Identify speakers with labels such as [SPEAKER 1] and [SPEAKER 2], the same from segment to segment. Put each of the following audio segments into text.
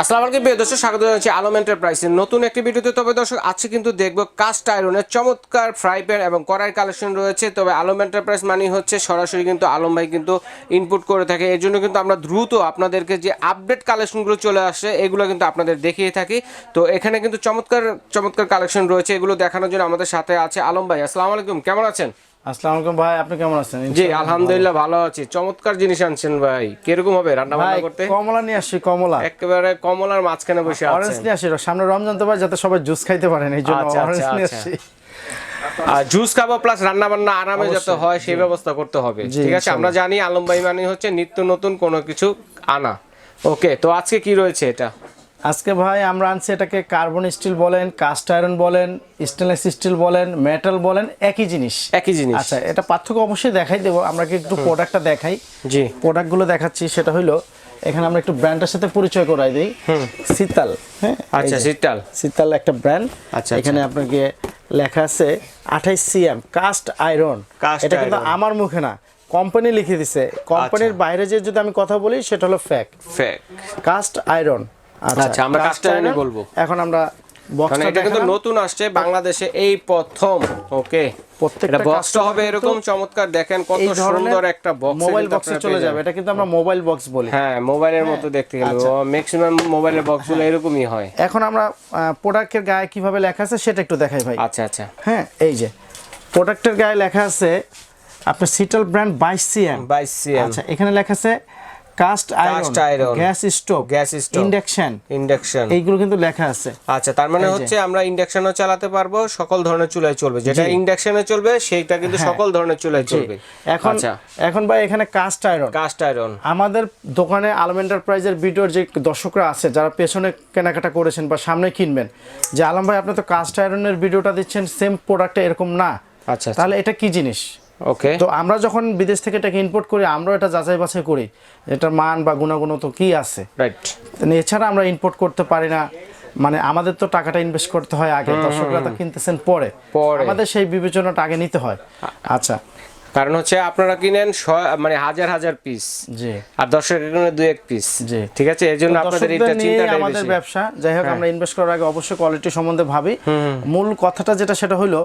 [SPEAKER 1] আসসালামু আলাইকুম প্রিয় দর্শক, স্বাগত জানাচ্ছি আলম এন্টারপ্রাইজের নতুন একটি ভিডিওতে। তবে দর্শক, আজকে কিন্তু দেখব কাস্ট আয়রনের চমৎকার ফ্রাই প্যান এবং কড়াই কালেকশন রয়েছে। তবে আলম এন্টারপ্রাইজ মানে হচ্ছে সরাসরি কিন্তু আলম ভাই কিন্তু ইনপুট করে থাকে। এর জন্য কিন্তু আমরা দ্রুত আপনাদেরকে যে আপডেট কালেকশনগুলো চলে আসে এগুলো কিন্তু আপনাদের দেখিয়ে থাকি। তো এখানে কিন্তু চমৎকার চমৎকার কালেকশন রয়েছে। এগুলো দেখানোর জন্য আমাদের সাথে আছে আলম ভাই। আসসালামু আলাইকুম, কেমন আছেন?
[SPEAKER 2] আসসালামু আলাইকুম ভাই আপনি কেমন আছেন?
[SPEAKER 1] জি আলহামদুলিল্লাহ ভালো আছি। চমৎকার জিনিস আনছেন ভাই। কীরকম হবে রান্না বান্না করতে?
[SPEAKER 2] কমলা নিয়ে আসছি কমলা।
[SPEAKER 1] একেবারে কমলার মাঝখানে বসে
[SPEAKER 2] অরেঞ্জ নিয়ে আসছি সামনে রমজান তো ভাই যাতে সবাই জুস খাইতে পারেন এই জন্য
[SPEAKER 1] আচ্ছা,
[SPEAKER 2] অরেঞ্জ
[SPEAKER 1] আচ্ছা,
[SPEAKER 2] নিয়ে
[SPEAKER 1] আচ্ছা। জুস খাব প্লাস রান্না বান্না আরামে যাতে হয় সেই ব্যবস্থা করতে হবে। ঠিক আছে? আমরা জানি আলম ভাই মানে হচ্ছে নিত্য নতুন কোনো কিছু আনা। ওকে তো আজকে কি রয়েছে এটা?
[SPEAKER 2] আজকে ভাই আমরা আনছি এটাকে কার্বন স্টিল বলেন কাস্ট আয়রন বলেন স্টেনলেস স্টিল বলেন মেটাল বলেন একই জিনিস।
[SPEAKER 1] একই জিনিস।
[SPEAKER 2] আচ্ছা এটা পার্থক্য অবশ্যই দেখাই দেবো আমরা কি একটু প্রোডাক্টটা দেখাই।
[SPEAKER 1] জি।
[SPEAKER 2] প্রোডাক্টগুলো দেখাচ্ছি সেটা হইল এখানে আমরা একটু ব্র্যান্ডের সাথে পরিচয় করাই দিই। শীতাল হ্যাঁ?
[SPEAKER 1] আচ্ছা। শীতল।
[SPEAKER 2] শীতাল একটা ব্র্যান্ড
[SPEAKER 1] আচ্ছা,
[SPEAKER 2] এখানে আপনাকে লেখা আছে আঠাইশ সিএম কাস্ট আয়রন। এটা কিন্তু আমার মুখে না কোম্পানি লিখে দিছে। কোম্পানির বাইরে যে যদি আমি কথা বলি সেটা হলো ফ্যাক
[SPEAKER 1] ফেক
[SPEAKER 2] কাস্ট আয়রন।
[SPEAKER 1] আচ্ছা, আমরা cast iron বলব।
[SPEAKER 2] এখন আমরা বক্সটা
[SPEAKER 1] এটা কিন্তু নতুন আসছে বাংলাদেশে এই প্রথম ওকে
[SPEAKER 2] প্রত্যেকটা
[SPEAKER 1] বক্সটা হবে এরকম চমৎকার দেখেন কত সুন্দর একটা বক্স
[SPEAKER 2] মোবাইল বক্সে চলে যাবে। এটা কিন্তু আমরা মোবাইল বক্স বলি।
[SPEAKER 1] হ্যাঁ মোবাইলের মতো দেখতে গেলে
[SPEAKER 2] আচ্ছা।
[SPEAKER 1] ম্যাক্সিমাম মোবাইলের বক্সগুলো এরকমই হয়।
[SPEAKER 2] এখন আমরা প্রোডাক্টের গায়ে কীভাবে লেখা আছে সেটা একটু দেখাই ভাই।
[SPEAKER 1] আচ্ছা আচ্ছা।
[SPEAKER 2] হ্যাঁ এই যে প্রোডাক্টের গায়ে লেখা আছে আপনার সিটাল ব্র্যান্ড বাইশ সিএম
[SPEAKER 1] বাইশ সিএম
[SPEAKER 2] আচ্ছা এখানে লেখা আছে cast iron gas stove
[SPEAKER 1] gas stove
[SPEAKER 2] induction
[SPEAKER 1] induction
[SPEAKER 2] এইগুলো কিন্তু লেখা আছে।
[SPEAKER 1] আচ্ছা তার মানে হচ্ছে আমরা ইন্ডাকশনও চালাতে পারব সকল ধরনের চুলায় চলবে। যেটা ইন্ডাকশনে চলবে সেইটা কিন্তু
[SPEAKER 2] হ্যাঁ।
[SPEAKER 1] সকল ধরনের চুলায় চলবে।
[SPEAKER 2] এখন
[SPEAKER 1] আচ্ছা।
[SPEAKER 2] এখন ভাই এখানে কাস্ট আয়রন
[SPEAKER 1] কাস্ট আয়রন
[SPEAKER 2] আমাদের দোকানে আলম এন্টারপ্রাইজের ভিডিওর যে দর্শকরা আছে যারা পেছনে কেনাকাটা করেছেন বা সামনে কিনবেন যে আলম ভাই আপনি তো কাস্ট আয়রনের ভিডিওটা দিচ্ছেন সেম প্রোডাক্টটা এরকম না।
[SPEAKER 1] আচ্ছা।
[SPEAKER 2] তাহলে এটা কি জিনিস?
[SPEAKER 1] ওকে
[SPEAKER 2] তো আমরা যখন বিদেশ থেকে এটাকে ইম্পোর্ট করি আমরা এটা যাচাই বাছাই করি এটার মান বা গুণাগুণ তো কি আছে।
[SPEAKER 1] রাইট
[SPEAKER 2] এছাড়া আমরা ইম্পোর্ট করতে পারি না। মানে আমাদের তো টাকাটা ইনভেস্ট করতে হয় আগে দর্শকরা তো কিনতেছেন পরে।
[SPEAKER 1] পরে।
[SPEAKER 2] আমাদের সেই বিবেচনাটা আগে নিতে হয়। আচ্ছা।
[SPEAKER 1] কারণ হচ্ছে আপনারা কিনেন মানে হাজার হাজার পিস
[SPEAKER 2] জি।
[SPEAKER 1] আর দর্শক এখানে দুই এক পিস
[SPEAKER 2] জি।
[SPEAKER 1] ঠিক আছে? এই জন্য আপনাদের এটা
[SPEAKER 2] নিয়ে
[SPEAKER 1] চিন্তাটাই
[SPEAKER 2] আমাদের
[SPEAKER 1] হ্যাঁ।
[SPEAKER 2] ব্যবসা। যাই হোক আমরা ইনভেস্ট করার আগে অবশ্যই কোয়ালিটি সম্বন্ধে ভাবি। মূল কথাটা যেটা সেটা হলো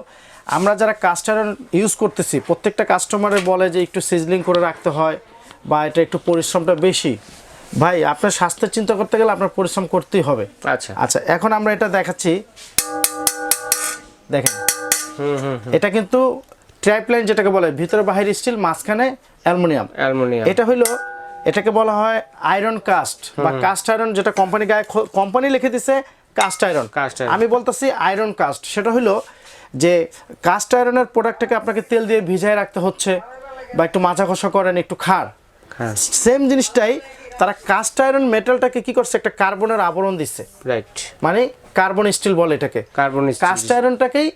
[SPEAKER 2] আমরা যারা কাস্টার ইউজ করতেছি প্রত্যেকটা কাস্টমারে বলে যে একটু সিজলিং করে রাখতে হয় বা এটা একটু পরিশ্রমটা বেশি। ভাই আপনার স্বাস্থ্যের চিন্তা করতে গেলে আপনার পরিশ্রম করতেই হবে।
[SPEAKER 1] আচ্ছা।
[SPEAKER 2] আচ্ছা এখন আমরা এটা দেখাচ্ছি। দেখেন। এটা কিন্তু ট্রাইপ্লাইন যেটাকে বলে ভিতরে বাহির স্টিল মাঝখানে অ্যালুমিনিয়াম।
[SPEAKER 1] অ্যালুমিনিয়াম।
[SPEAKER 2] এটা হইল এটাকে বলা হয় আয়রন কাস্ট বা কাস্ট আয়রন যেটা কোম্পানি গায়ে কোম্পানি লিখে দিছে কাস্ট আয়রন। আমি বলতেছি আয়রন কাস্ট। সেটা হইল যে কাস্ট আয়রনের প্রোডাক্টটাকে আপনাকে তেল দিয়ে ভিজায় রাখতে হচ্ছে বা একটু মাচা কষা করেন একটু খার
[SPEAKER 1] হ্যাঁ
[SPEAKER 2] সেম জিনিসটাই তারা কাস্ট আয়রন মেটালটাকে কি করছে? একটা কার্বনের আবরণ দিচ্ছে।
[SPEAKER 1] রাইট
[SPEAKER 2] মানে কার্বন স্টিল বলে এটাকে।
[SPEAKER 1] কার্বন
[SPEAKER 2] কাস্ট আয়রনটাকেই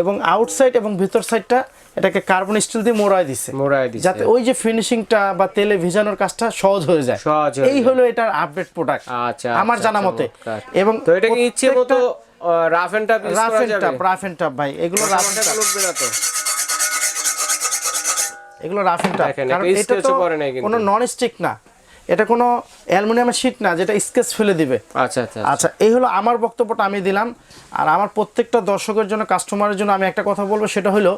[SPEAKER 2] এবং আউটসাইড এবং ভিতর সাইডটা এটাকে কার্বন স্টিল দিয়ে মোড়ায় দিছে
[SPEAKER 1] মোড়ায় দিছে।
[SPEAKER 2] যাতে ওই যে ফিনিশিংটা বা তেলে ভিজানোর কাজটা সহজ হয়ে যায়।
[SPEAKER 1] সহজ
[SPEAKER 2] এই হলো এটার আপডেট প্রোডাক্ট
[SPEAKER 1] আচ্ছা
[SPEAKER 2] আমার
[SPEAKER 1] আচ্ছা,
[SPEAKER 2] জানা
[SPEAKER 1] আচ্ছা,
[SPEAKER 2] মতে। এবং
[SPEAKER 1] তো এটা কি ইচ্ছে মতো rough and tough
[SPEAKER 2] rough and tough rough and tough ভাই। এগুলো রাফ এন্ড
[SPEAKER 1] উঠবে না তো
[SPEAKER 2] এগুলো রাফ এন্ড
[SPEAKER 1] দেখেন,
[SPEAKER 2] কারণ
[SPEAKER 1] এটা
[SPEAKER 2] তো কোনো নন স্টিক না। এটা কোনো অ্যালুমিনিয়ামের শীট না যেটা স্কেচ ফেলে দিবে।
[SPEAKER 1] আচ্ছা আচ্ছা
[SPEAKER 2] আচ্ছা। এই হলো আমার বক্তব্যটা আমি দিলাম। আর আমার প্রত্যেকটা দর্শকের জন্য কাস্টমারের জন্য আমি একটা কথা বলব সেটা হলো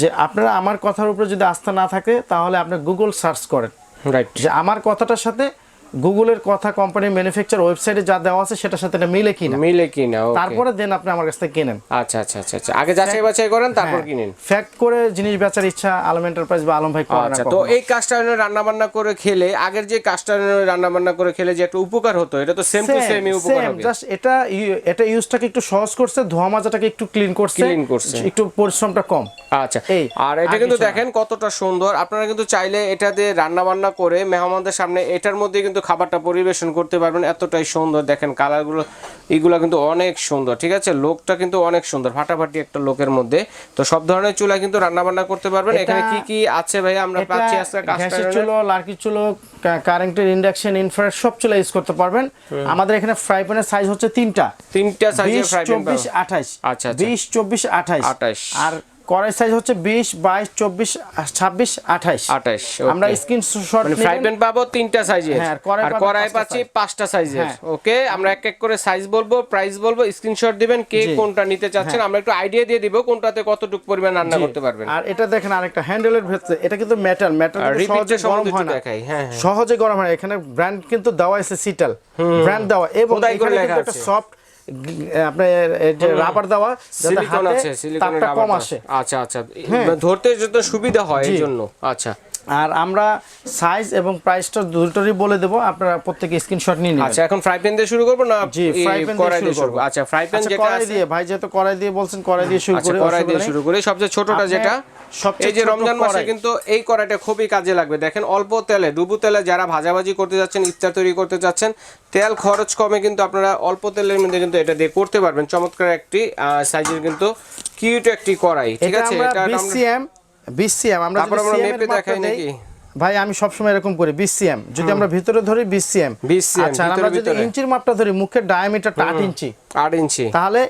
[SPEAKER 2] যে আপনারা আমার কথার উপরে যদি আস্থা না থাকে তাহলে আপনি গুগল সার্চ করেন।
[SPEAKER 1] রাইট
[SPEAKER 2] যে আমার কথাটার সাথে গুগলের কথা কোম্পানির ম্যানুফ্যাকচার ওয়েবসাইটে যা দেওয়া আছে সেটার সাথে এটা মিলে কিনা?
[SPEAKER 1] মিলে কিনা।
[SPEAKER 2] তারপরে দেন আপনি আমার কাছ থেকে কেনেন
[SPEAKER 1] আচ্ছা আচ্ছা আচ্ছা আচ্ছা। আগে যাচাই বাছাই করেন তারপর কিনেন
[SPEAKER 2] ফ্যাক্ট করে জিনিস বেচার ইচ্ছা আলম এন্টারপ্রাইজ বা আলম ভাই করে না
[SPEAKER 1] আচ্ছা তো এই কাস্টার্নের রান্না বান্না করে খেলে আগের যে কাস্টার্নের রান্না বান্না করে খেলে যে একটা উপকার হতো এটা তো সেম টু সেম উপকার হবে।
[SPEAKER 2] জাস্ট এটা এটা ইউজটাকে একটু সহজ করছে ধোয়া মাজাটাকে একটু ক্লিন করছে
[SPEAKER 1] Clean করছে।
[SPEAKER 2] একটু পরিশ্রমটা কম।
[SPEAKER 1] আচ্ছা
[SPEAKER 2] এই,
[SPEAKER 1] আর এটা কিন্তু দেখেন কতটা সুন্দর। আপনারা কিন্তু চাইলে এটা দিয়ে রান্না বান্না করে মেহমানদের সামনে এটার মধ্যে কিন্তু খাবারটা পরিবেশন করতে পারবেন। এতটাই সুন্দর দেখেন কালারগুলো এগুলো কিন্তু অনেক সুন্দর ঠিক আছে? লোকটা কিন্তু অনেক সুন্দর ফাটাফাটি একটা লোকের মধ্যে। তো সব ধরনের চুলা কিন্তু রান্না বান্না করতে পারবেন। এখানে কি কি আছে ভাই আমরা পাচ্ছি আজকে
[SPEAKER 2] গ্যাসের চুলো লার্কি চুলো কারেন্টের ইন্ডাকশন ইনফ্রারেড সব চুলা ইউজ করতে পারবেন। আমাদের এখানে ফ্রাই প্যানের সাইজ হচ্ছে তিনটা।
[SPEAKER 1] তিনটা সাইজের ফ্রাই প্যান
[SPEAKER 2] চব্বিশ আঠাইশ
[SPEAKER 1] আচ্ছা, আচ্ছা।
[SPEAKER 2] বিশ চব্বিশ আঠাইশ
[SPEAKER 1] 28
[SPEAKER 2] আর কড়াই সাইজ হচ্ছে বিশ বাইশ চব্বিশ ছাব্বিশ আঠাইশ।
[SPEAKER 1] আঠাশ
[SPEAKER 2] আমরা স্ক্রিনশট
[SPEAKER 1] মানে ফ্রাই প্যান পাবো তিনটা সাইজের
[SPEAKER 2] হ্যাঁ, আর কড়াই
[SPEAKER 1] পাচ্ছি পাঁচটা সাইজের
[SPEAKER 2] হ্যাঁ।
[SPEAKER 1] ওকে আমরা এক এক করে সাইজ বলব প্রাইস বলব স্ক্রিনশট দিবেন কে কোনটা নিতে চাচ্ছেন আমরা একটু আইডিয়া দিয়ে দিব কোনটাতে কতটুকু পরিমাণ রান্না করতে পারবেন।
[SPEAKER 2] আর এটা দেখেন আরেকটা হ্যান্ডেলের ভেতরে এটা কিন্তু মেটাল মেটাল সহজে গরম হয় না।
[SPEAKER 1] হ্যাঁ হ্যাঁ।
[SPEAKER 2] সহজে গরম হয় এখানে ব্র্যান্ড কিন্তু দেওয়া আছে সিটাল ব্র্যান্ড দেওয়া। এবং এখানে কিন্তু একটা সফট আপনার রাবার দেওয়া
[SPEAKER 1] সিলিকন আছে সিলিকনের
[SPEAKER 2] কম আসে।
[SPEAKER 1] আচ্ছা আচ্ছা। ধরতে যত সুবিধা হয় এই জন্য। আচ্ছা।
[SPEAKER 2] আর আমরা সাইজ এবং প্রাইসটা দুটোরই বলে দেবো। আপনারা প্রত্যেকে স্ক্রিনশট নিয়ে নেবেন।
[SPEAKER 1] আচ্ছা এখন ফ্রাই প্যান দিয়ে শুরু করব না
[SPEAKER 2] জি ফ্রাই প্যান
[SPEAKER 1] কড়াই
[SPEAKER 2] দিয়ে শুরু? করব।
[SPEAKER 1] আচ্ছা ফ্রাই প্যান
[SPEAKER 2] আচ্ছা,
[SPEAKER 1] যেটা
[SPEAKER 2] কড়াই
[SPEAKER 1] আছে
[SPEAKER 2] দিয়ে ভাই যেহেতু কড়াই দিয়ে বলছেন কড়াই দিয়ে শুরু
[SPEAKER 1] আচ্ছা
[SPEAKER 2] করে
[SPEAKER 1] কড়াই দিয়ে শুরু করি সবচেয়ে ছোটটা যেটা
[SPEAKER 2] সবচেয়ে
[SPEAKER 1] যে রমজান মাসে কিন্তু এই কড়াইটা খুবই কাজে লাগবে। দেখেন অল্প তেলে ডুবু তেলে যারা ভাজাভাজি করতে যাচ্ছেন ইফতার তৈরি করতে যাচ্ছেন তেল খরচ কমে কিন্তু আপনারা অল্প তেলের মধ্যে কিন্তু এটা দিয়ে করতে পারবেন। চমৎকার একটি সাইজের কিন্তু কিউট একটি কড়াই ঠিক আছে? এটা আমরা-
[SPEAKER 2] বিসিএম আমরা
[SPEAKER 1] মেপে দেখাই নাকি?
[SPEAKER 2] ভাই আমি সবসময় এরকম করি বিসিএম যদি আমরা ভিতরে ধরি বিসিএম
[SPEAKER 1] 20 cm,
[SPEAKER 2] আচ্ছা আমরা যদি ইঞ্চির মাপটা ধরি মুখের ডায়ামিটারটা আট ইঞ্চি।
[SPEAKER 1] আট ইঞ্চি।
[SPEAKER 2] তাহলে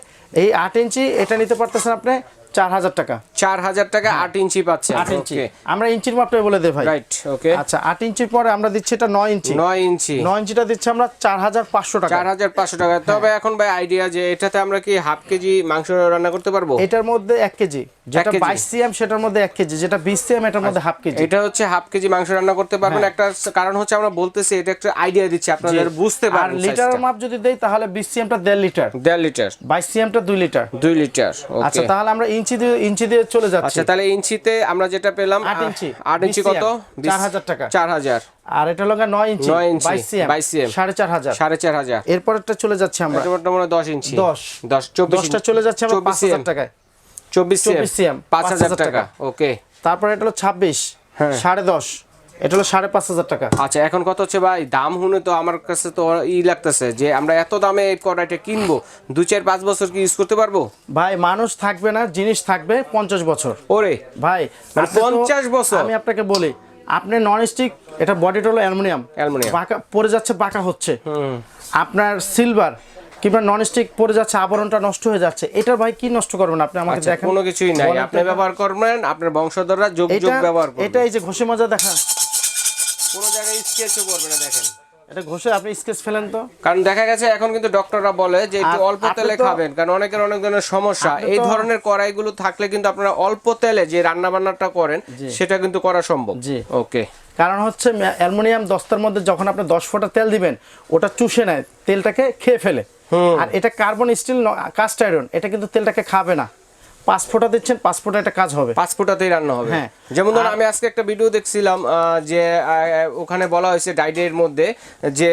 [SPEAKER 2] এই আট ইঞ্চি এটা নিতে পারতেছেন আপনি চার হাজার টাকা।
[SPEAKER 1] চার হাজার টাকা আট ইঞ্চি পাচ্ছেন
[SPEAKER 2] আট ইঞ্চি। আমরা ইঞ্চির মাপটা বলে দেই ভাই।
[SPEAKER 1] রাইট ওকে
[SPEAKER 2] আচ্ছা আট ইঞ্চির পরে আমরা দিচ্ছি এটা নয় ইঞ্চি।
[SPEAKER 1] নয় ইঞ্চি।
[SPEAKER 2] নয় ইঞ্চিটা দিচ্ছি আমরা চার হাজার পাঁচশো টাকা।
[SPEAKER 1] চার হাজার পাঁচশো টাকা। তবে এখন ভাই আইডিয়া যে এটাতে আমরা কি হাফ কেজি মাংস রান্না করতে পারব?
[SPEAKER 2] এটার মধ্যে এক কেজি যেটা
[SPEAKER 1] কেজি?
[SPEAKER 2] বাইশ সিএম সেটার মধ্যে এক কেজি যেটা বিশ সিএম এটার মধ্যে হাফ কেজি
[SPEAKER 1] এটা হচ্ছে হাফ কেজি মাংস রান্না করতে পারবেন।
[SPEAKER 2] হ্যাঁ।
[SPEAKER 1] একটা কারণ হচ্ছে আমরা বলতেছি এটা একটা আইডিয়া দিচ্ছি আপনাদের বুঝতে
[SPEAKER 2] আর লিটার মাপ যদি দেই তাহলে বিশ সিএমটা দেড় লিটার
[SPEAKER 1] দেড় লিটার
[SPEAKER 2] বাইশ সিএমটা দুই লিটার
[SPEAKER 1] দুই লিটার
[SPEAKER 2] আচ্ছা তাহলে আমরা ইঞ্চি দিয়ে ইঞ্চি দিয়ে চলে যাচ্ছে।
[SPEAKER 1] আচ্ছা তাহলে ইঞ্চিতে আমরা যেটা পেলাম
[SPEAKER 2] 8 ইঞ্চি,
[SPEAKER 1] 8 ইঞ্চি কত?
[SPEAKER 2] 4000 টাকা।
[SPEAKER 1] চার হাজার।
[SPEAKER 2] আর এটা লগা 9 ইঞ্চি
[SPEAKER 1] নয় ইঞ্চি,
[SPEAKER 2] বাইশ সিএম
[SPEAKER 1] 22 cm,
[SPEAKER 2] সাড়ে চার হাজার।
[SPEAKER 1] সাড়ে
[SPEAKER 2] এরপরটা চলে যাচ্ছে আমরা।
[SPEAKER 1] এটা মোটামুটি দশ ইঞ্চি।
[SPEAKER 2] 10
[SPEAKER 1] 10 24
[SPEAKER 2] টা চলে যাচ্ছে আমরা
[SPEAKER 1] চব্বিশ
[SPEAKER 2] পাঁচ হাজার
[SPEAKER 1] cm,
[SPEAKER 2] টাকায়।
[SPEAKER 1] চব্বিশ
[SPEAKER 2] চব্বিশ
[SPEAKER 1] সিএম
[SPEAKER 2] cm,
[SPEAKER 1] পাঁচ হাজার
[SPEAKER 2] 5,000
[SPEAKER 1] টাকা। ওকে।
[SPEAKER 2] তারপর এটা হলো ছাব্বিশ
[SPEAKER 1] হ্যাঁ।
[SPEAKER 2] সাড়ে দশ। এটা হলো সাড়ে পাঁচ হাজার টাকা।
[SPEAKER 1] আচ্ছা এখন কত হচ্ছে ভাই? দাম শুনে তো আমার কাছে তো ই লাগতেছে যে আমরা এত দামে এই কড়াইটা কিনবো দু চার পাঁচ বছর কি ইউজ করতে পারব?
[SPEAKER 2] ভাই মানুষ থাকবে না জিনিস থাকবে পঞ্চাশ বছর।
[SPEAKER 1] ওরে
[SPEAKER 2] ভাই
[SPEAKER 1] মানে 50 বছর?
[SPEAKER 2] আমি আপনাকে বলি আপনি নন স্টিক এটা বডিটা হলো অ্যালুমিনিয়াম
[SPEAKER 1] অ্যালুমিনিয়াম।
[SPEAKER 2] বাঁকা পড়ে যাচ্ছে বাঁকা হচ্ছে। আপনার সিলভার কিংবা নন স্টিক পড়ে যাচ্ছে আবরণটা নষ্ট হয়ে যাচ্ছে। এটা ভাই কি নষ্ট করবেন আপনি আমাকে
[SPEAKER 1] আচ্ছা
[SPEAKER 2] দেখেন?
[SPEAKER 1] কোনো কিছুই নাই। আপনি ব্যবহার করবেন আপনার বংশধররা যোগ যোগ ব্যবহার করবেন
[SPEAKER 2] এটা এই যে ঘষে মাজা দেখা।
[SPEAKER 1] কোনো জায়গায় স্কেচও করবে না দেখেন।
[SPEAKER 2] এটা ঘষে আপনি স্কেচ ফেলেন তো?
[SPEAKER 1] কারণ দেখা গেছে এখন কিন্তু ডক্টররা বলে যে একটু অল্প তেলে খাবেন কারণ অনেকের অনেক ধরনের সমস্যা। এই ধরনের কড়াইগুলো থাকলে কিন্তু আপনারা অল্প তেলে যে রান্না বান্নাটা করেন সেটা কিন্তু করা সম্ভব।
[SPEAKER 2] জি।
[SPEAKER 1] ওকে।
[SPEAKER 2] কারণ হচ্ছে অ্যালুমিনিয়াম দস্তার মধ্যে যখন আপনি দশ ফোঁটা তেল দিবেন ওটা চুষে নেয় তেলটাকে খেয়ে ফেলে। আর এটা কার্বন স্টিল কাস্ট আয়রন এটা কিন্তু তেলটাকে খাবে না। পাঁচ ফোঁটা দিচ্ছেন পাঁচ ফোঁটা এটা কাজ হবে।
[SPEAKER 1] পাঁচ ফুটাতেই রান্না হবে।
[SPEAKER 2] হ্যাঁ।
[SPEAKER 1] যেমন ধরুন আমি আজকে একটা ভিডিও দেখছিলাম যে ওখানে বলা হয়েছে ডাইডের মধ্যে যে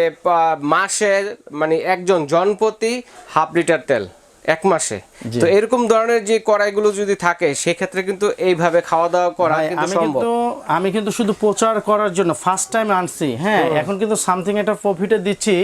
[SPEAKER 1] মাসে মানে একজন জনপ্রতি হাফ লিটার তেল এক মাসে। তো এরকম ধরনের যে কড়াইগুলো যদি থাকে সেক্ষেত্রে কিন্তু এইভাবে খাওয়া দাওয়া করা কিন্তু
[SPEAKER 2] আমি
[SPEAKER 1] সম্ভব।
[SPEAKER 2] কিন্তু আমি কিন্তু শুধু প্রচার করার জন্য ফার্স্ট টাইম আনছি। হ্যাঁ এখন কিন্তু সামথিং একটা প্রফিটে দিচ্ছি।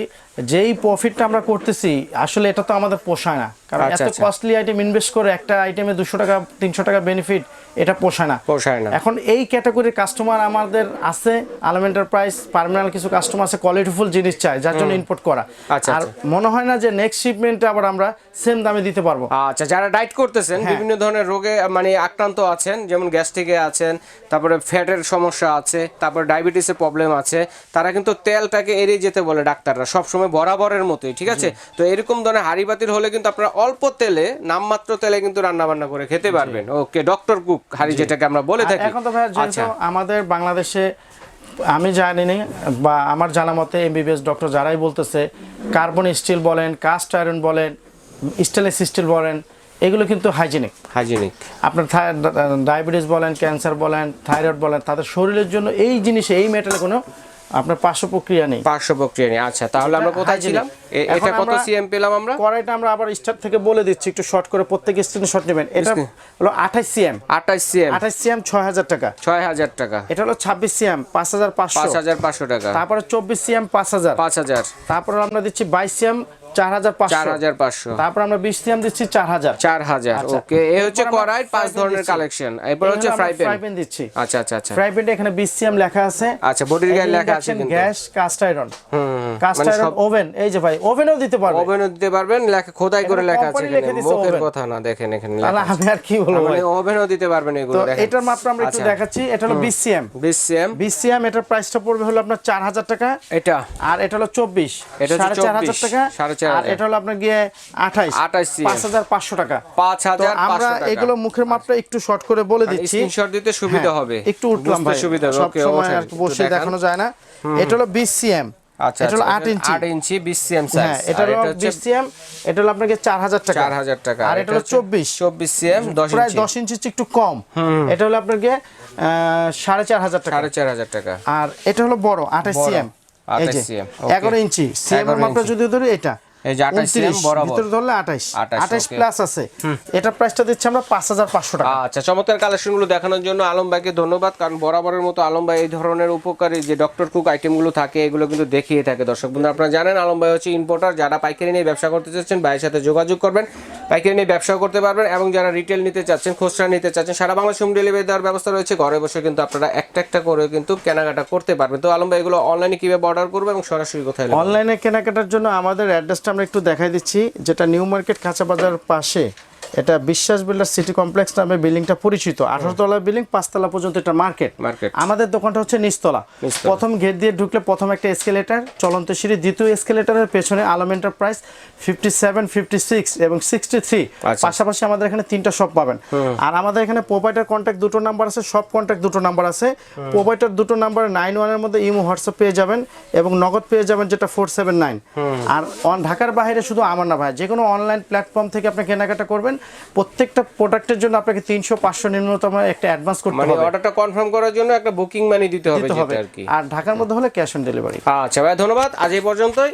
[SPEAKER 2] যেই প্রফিটটা আমরা করতেছি আসলে এটা তো আমাদের পোষায় না কারণ
[SPEAKER 1] আচ্ছা,
[SPEAKER 2] এত। কস্টলি আইটেম ইনভেস্ট করে একটা আইটেমে দুশো টাকা তিনশো টাকা বেনিফিট এটা পোষায় না
[SPEAKER 1] পোষায় না
[SPEAKER 2] এখন এই ক্যাটাগরির কাস্টমার আমাদের আছে আলম এন্টারপ্রাইজ পার্মিনাল কিছু কাস্টমার আছে কোয়ালিটিফুল জিনিস চায় যার জন্য ইম্পোর্ট করা
[SPEAKER 1] আচ্ছা,
[SPEAKER 2] আর
[SPEAKER 1] আচ্ছা।
[SPEAKER 2] মনে হয় না যে নেক্সট শিপমেন্টে আবার আমরা সেম দামে দিতে পারব
[SPEAKER 1] আচ্ছা যারা ডায়েট করতেছেন
[SPEAKER 2] হ্যাঁ।
[SPEAKER 1] বিভিন্ন ধরনের রোগে মানে আক্রান্ত আছেন যেমন গ্যাস্ট্রিকে আছেন তারপরে ফ্যাটের সমস্যা আছে তারপরে ডায়াবেটিসের প্রবলেম আছে তারা কিন্তু তেলটাকে এড়িয়ে যেতে বলে ডাক্তাররা সবসময় বরাবরের মতোই ঠিক আছে? তো এরকম ধরনের হাড়ি বাতিল হলে কিন্তু আপনারা অল্প তেলে নামমাত্র তেলে কিন্তু রান্না বান্না করে খেতে পারবেন। ওকে ডক্টর কুক হাড়ি যেটাকে আমরা বলে থাকি।
[SPEAKER 2] এখন তো ভাই
[SPEAKER 1] আচ্ছা।
[SPEAKER 2] আমাদের বাংলাদেশে আমি জানি না বা আমার জানা মতে এমবিবিএস ডক্টর যারাই বলতেছে কার্বন স্টিল বলেন কাস্ট আয়রন বলেন স্টেনলেস স্টিল বলেন এগুলো কিন্তু হাইজেনিক।
[SPEAKER 1] হাইজিনিক।
[SPEAKER 2] আপনার ডায়াবেটিস বলেন ক্যান্সার বলেন থাইরয়েড বলেন তাদের শরীরের জন্য এই জিনিসে এই মেটালে কোনো আপনার পার্শ্ব প্রক্রিয়া নেই।
[SPEAKER 1] পার্শ্ব প্রক্রিয়া নেই আচ্ছা তাহলে আমরা কোথায় ছিলাম? এটা কত সিএম পেলাম আমরা?
[SPEAKER 2] কড়াইটা আমরা আবার স্টার্ট থেকে বলে দিচ্ছি একটু শর্ট করে প্রত্যেক স্ক্রিনে শর্ট নেবেন। এটা হলো আঠাশ সিএম
[SPEAKER 1] আঠাশ সিএম
[SPEAKER 2] আঠাশ সিএম ছয় হাজার টাকা।
[SPEAKER 1] ছয় হাজার টাকা।
[SPEAKER 2] এটা হলো ছাব্বিশ সিএম পাঁচ হাজার পাঁচশো।
[SPEAKER 1] পাঁচ হাজার পাঁচশো টাকা।
[SPEAKER 2] তারপরে চব্বিশ সিএম পাঁচ হাজার।
[SPEAKER 1] পাঁচ হাজার।
[SPEAKER 2] তারপরে আমরা দিচ্ছি বাইশ সিএম চার হাজার
[SPEAKER 1] চার হাজার পাঁচশো।
[SPEAKER 2] তারপর আমরা বিশ সিএম দিচ্ছি চার হাজার।
[SPEAKER 1] চার হাজার
[SPEAKER 2] আচ্ছা।
[SPEAKER 1] ওকে। এ হচ্ছে কড়াই পাঁচ ধরনের কালেকশন এরপর হচ্ছে ফ্রাই
[SPEAKER 2] ফ্রাই
[SPEAKER 1] প্যান।
[SPEAKER 2] প্যান দিচ্ছি।
[SPEAKER 1] আচ্ছা আচ্ছা আচ্ছা।
[SPEAKER 2] ফ্রাই প্যানটা এখানে বিশ সিএম লেখা আছে।
[SPEAKER 1] আচ্ছা বডির গায়ে লেখা আছে কিন্তু।
[SPEAKER 2] গ্যাস কাস্ট আয়রন
[SPEAKER 1] হুম
[SPEAKER 2] কাস্ট
[SPEAKER 1] মানে
[SPEAKER 2] আয়রন ওভেন এই যে ভাই ওভেনও দিতে পারবে।
[SPEAKER 1] ওভেনও দিতে পারবেন লেখা খোদাই করে লেখা আছে এখানে। মুখের কথা না দেখেন এখানে
[SPEAKER 2] তাহলে আমি আর কি বলব
[SPEAKER 1] মানে ওভেনও দিতে পারবেন এগুলো দেখেন।
[SPEAKER 2] এটার মাত্র আমরা একটু। দেখাচ্ছি। এটা হলো বিশ সিএম।
[SPEAKER 1] বিশ সিএম?
[SPEAKER 2] বিশ সিএম এটার প্রাইসটা পড়বে হলো আপনার চার হাজার টাকা।
[SPEAKER 1] এটা?
[SPEAKER 2] আর এটা হলো চব্বিশ।
[SPEAKER 1] এটা
[SPEAKER 2] সাড়ে চার হাজার টাকা।
[SPEAKER 1] সাড়ে চার
[SPEAKER 2] আর এটা হলো আপনার গিয়ে আঠাইশ।
[SPEAKER 1] 28 CM
[SPEAKER 2] পাঁচ হাজার পাঁচশো টাকা।
[SPEAKER 1] পাঁচ
[SPEAKER 2] তো
[SPEAKER 1] হাজার
[SPEAKER 2] আমরা এগুলো মুখের মাপটা একটু শর্ট করে বলে দিচ্ছি।
[SPEAKER 1] স্ক্রিনশট দিতে সুবিধা
[SPEAKER 2] হ্যাঁ,
[SPEAKER 1] হবে।
[SPEAKER 2] একটু উঠলাম ভাই।
[SPEAKER 1] সুবিধা
[SPEAKER 2] সব সময় আর বসে
[SPEAKER 1] দেখানো।
[SPEAKER 2] যায় না। এটা হলো বিশ সিএম
[SPEAKER 1] আচ্ছা
[SPEAKER 2] এটা হলো ইঞ্চি।
[SPEAKER 1] আট ইঞ্চি বিশ সিএম সাইজ
[SPEAKER 2] হ্যাঁ এটা হলো বিশ সিএম এটা হলো আপনাকে চার হাজার টাকা।
[SPEAKER 1] চার হাজার টাকা।
[SPEAKER 2] আর এটা হলো চব্বিশ।
[SPEAKER 1] চব্বিশ সিএম দশ
[SPEAKER 2] প্রায়
[SPEAKER 1] ইঞ্চি।
[SPEAKER 2] দশ ইঞ্চি একটু কম। এটা হলো আপনাকে আহ, সাড়ে চার হাজার টাকা। আর এটা হলো বড় আঠাশ সিএম এই
[SPEAKER 1] 28
[SPEAKER 2] যে
[SPEAKER 1] cm,
[SPEAKER 2] এগারো ইঞ্চি। সিএম এর মাপটা যদি ধরি এটা।
[SPEAKER 1] এই যে 28 cm
[SPEAKER 2] 29,
[SPEAKER 1] বরাবর।
[SPEAKER 2] ভিতরে ধরলে আঠাইশ
[SPEAKER 1] 28,
[SPEAKER 2] প্লাস আছে। এটা প্রাইসটা দিচ্ছি আমরা পাঁচ হাজার পাঁচশো টাকা।
[SPEAKER 1] আচ্ছা চমৎকার কালেকশনগুলো দেখানোর জন্য আলম ভাইকে ধন্যবাদ কারণ বরাবরের মতো আলম ভাই এই ধরনের উপকারী যে ডক্টর কুক আইটেমগুলো থাকে এগুলো কিন্তু দেখিয়ে থাকে। দর্শক বন্ধু আপনারা জানেন আলম ভাই হচ্ছে ইম্পোর্টার যারা পাইকারি নিয়ে ব্যবসা করতে চাচ্ছেন ভাইয়ের সাথে যোগাযোগ করবেন পাইকারি নিয়ে ব্যবসা করতে পারবেন এবং যারা রিটেল নিতে চাচ্ছেন খুচরা নিতে চাচ্ছেন সারা বাংলা হোম ডেলিভারি দেওয়ার ব্যবস্থা রয়েছে। ঘরে বসে কিন্তু আপনারা একটা একটা করে কিন্তু কেনাকাটা করতে পারবেন। তো আলম ভাই এগুলো অনলাইনে কীভাবে অর্ডার করবে এবং সরাসরি কোথায়?
[SPEAKER 2] অনলাইনে কেনাকাটার জন্য আমাদের অ্যাড্রেসটা আমরা একটু দেখাই দিচ্ছি যেটা নিউ মার্কেট কাঁচা বাজার পাশে। এটা বিশ্বাস বিল্ডার সিটি কমপ্লেক্স নামে বিল্ডিংটা পরিচিত। আঠারো তলা বিল্ডিং পাঁচতলা পর্যন্ত এটা মার্কেট। আমাদের দোকানটা হচ্ছে নিচতলা। প্রথম গেট দিয়ে ঢুকলে প্রথম একটা এসকেলেটার চলন্ত সিঁড়ি। দ্বিতীয় এসকেলেটারের পেছনে Alam enterprise fifty seven fifty six এবং সিক্সটি থ্রি
[SPEAKER 1] আচ্ছা।
[SPEAKER 2] পাশাপাশি আমাদের এখানে তিনটা শপ পাবেন। আর আমাদের এখানে প্রোভাইডার কন্ট্যাক্ট দুটো নাম্বার আছে সব কন্ট্যাক্ট দুটো নাম্বার আছে। প্রোভাইডার দুটো নাম্বার নাইন ওয়ানের মধ্যে ইমো হোয়াটসঅ্যাপ পেয়ে যাবেন এবং নগদ পেয়ে যাবেন যেটা ফোর সেভেন নাইন আর অন ঢাকার বাইরে শুধু আমার না ভাই যে কোনো অনলাইন প্ল্যাটফর্ম থেকে আপনি কেনাকাটা করবেন। প্রত্যেকটা প্রোডাক্টের জন্য আপনাকে তিনশো পাঁচশো নিম্নতম একটা অ্যাডভান্স করতে
[SPEAKER 1] মানে
[SPEAKER 2] হবে।
[SPEAKER 1] অর্ডারটা কনফার্ম করার জন্য একটা বুকিং মানি দিতে
[SPEAKER 2] হবে
[SPEAKER 1] আর কি।
[SPEAKER 2] আর ঢাকার মধ্যে হলে ক্যাশ অন ডেলিভারি
[SPEAKER 1] আচ্ছা ভাই ধন্যবাদ। আজ এই পর্যন্তই।